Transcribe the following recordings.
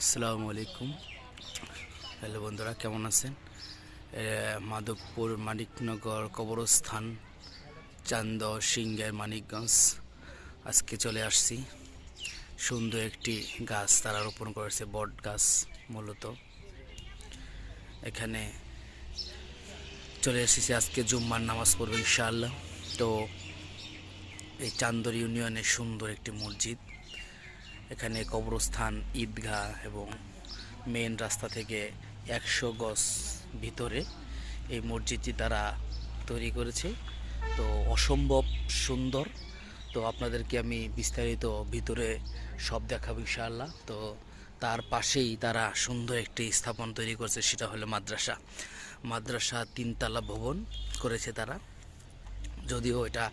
আসসালামু আলাইকুম। হ্যালো বন্ধুরা, কেমন আছেন? মাধবপুর মানিকনগর কবরস্থান, চান্দ সিংহের মানিকগঞ্জ। আজকে চলে আসছি। সুন্দর একটি গাছ তারা রোপণ করেছে, বট গাছ মূলত। এখানে চলে এসেছি আজকে জুম্মার নামাজ পড়ব ইনশাআল্লাহ। তো এই চান্দর ইউনিয়নের সুন্দর একটি মসজিদ। এখানে কবরস্থান, ঈদগাহ এবং মেন রাস্তা থেকে একশো গজ ভিতরে এই মসজিদটি তারা তৈরি করেছে। তো অসম্ভব সুন্দর। তো আপনাদেরকে আমি বিস্তারিত ভিতরে সব দেখাবো ইনশাআল্লাহ। তো তার পাশেই তারা সুন্দর একটি স্থাপন তৈরি করেছে, সেটা হলো মাদ্রাসা। মাদ্রাসা তিনতলা ভবন করেছে তারা। যদিও এটা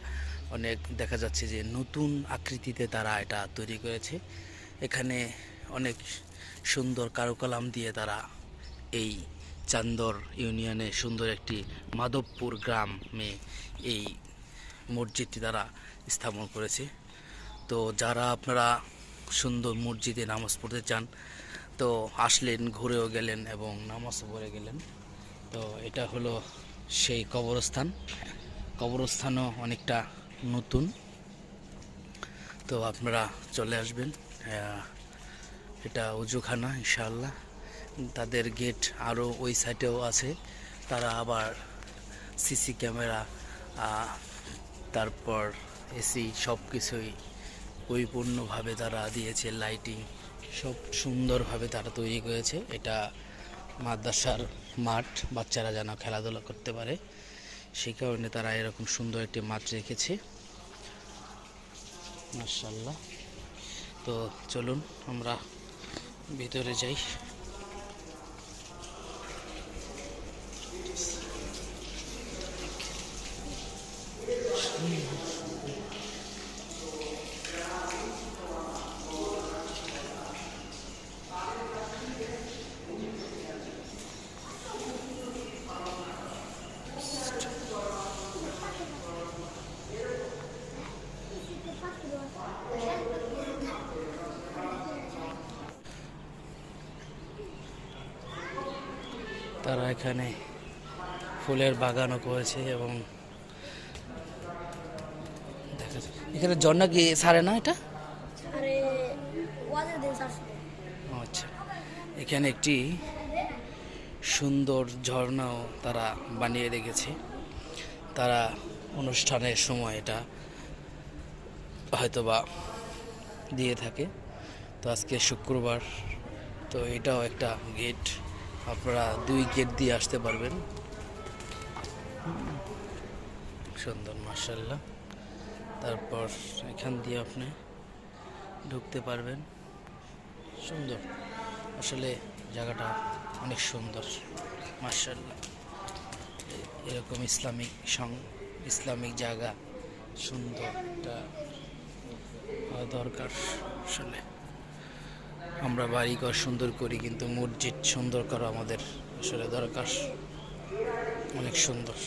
অনেক দেখা যাচ্ছে যে নতুন আকৃতিতে তারা এটা তৈরি করেছে। এখানে অনেক সুন্দর কারুকলাম দিয়ে তারা এই চান্দর ইউনিয়নে সুন্দর একটি মাধবপুর গ্রামে এই মসজিদটি তারা স্থাপন করেছে। তো যারা আপনারা সুন্দর মসজিদে নামাজ পড়তে চান, তো আসলেন, ঘুরেও গেলেন এবং নামাজও পড়ে গেলেন। তো এটা হলো সেই কবরস্থান। কবরস্থানও অনেকটা নতুন। তো আপনারা চলে আসবেন। এটা উজুখানা ইনশাআল্লাহ। তাদের গেট আরও ওই সাইডেও আছে। তারা আবার সিসি ক্যামেরা তারপর এসি সব কিছুই পরিপূর্ণভাবে তারা দিয়েছে লাইটিং সব সুন্দরভাবে তারা তৈরি করেছে। এটা মাদ্রাসার মাঠ, বাচ্চারা যেন খেলাধুলা করতে পারে। সেই কারণে তারা এরকম সুন্দর একটি মাছ রেখেছে। মার্শাল্লাহ তো চলুন আমরা ভিতরে যাই। তারা এখানে ফুলের বাগানও করেছে এবং এখানে ঝর্ণা কি সারে না এটা? আচ্ছা। এখানে একটি সুন্দর ঝর্ণাও তারা বানিয়ে রেখেছে। তারা অনুষ্ঠানের সময় এটা হয়তোবা দিয়ে থাকে। তো আজকে শুক্রবার তো এটাও একটা গেট। আপনারা দুই গেট দিয়ে আসতে পারবেন। সুন্দর মার্শাল্লাহ তারপর এখান দিয়ে আপনি ঢুকতে পারবেন। সুন্দর। আসলে জায়গাটা অনেক সুন্দর মার্শাল্লাহ এরকম ইসলামিক সং, ইসলামিক জায়গা সুন্দর হওয়া দরকার আসলে। আমরা বাড়ি ঘর সুন্দর করি, কিন্তু মসজিদ সুন্দর করা আমাদের আসলে দরকার। অনেক সুন্দর।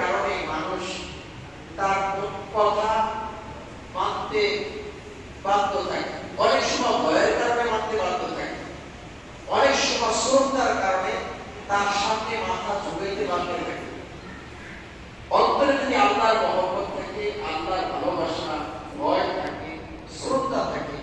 কারণে তার অনেক সময় ভয়ের কারণে মানতে বাধ্য থাকে। অনেক সময় শ্রদ্ধার কারণে তার সামনে মাথা ঝুঁকাইতে বাধ্য থাকে অন্তরে যদি আল্লাহর মহব্বত থাকে আল্লাহর ভালোবাসা ভয় থাকে শ্রদ্ধা থাকে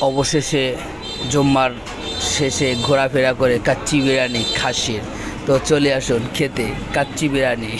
অবশেষে জম্মার শেষে ঘোরাফেরা করে কাচ্চি বিরিয়ানি খাসির। তো চলে আসুন খেতে কাচ্চি বিরিয়ানি।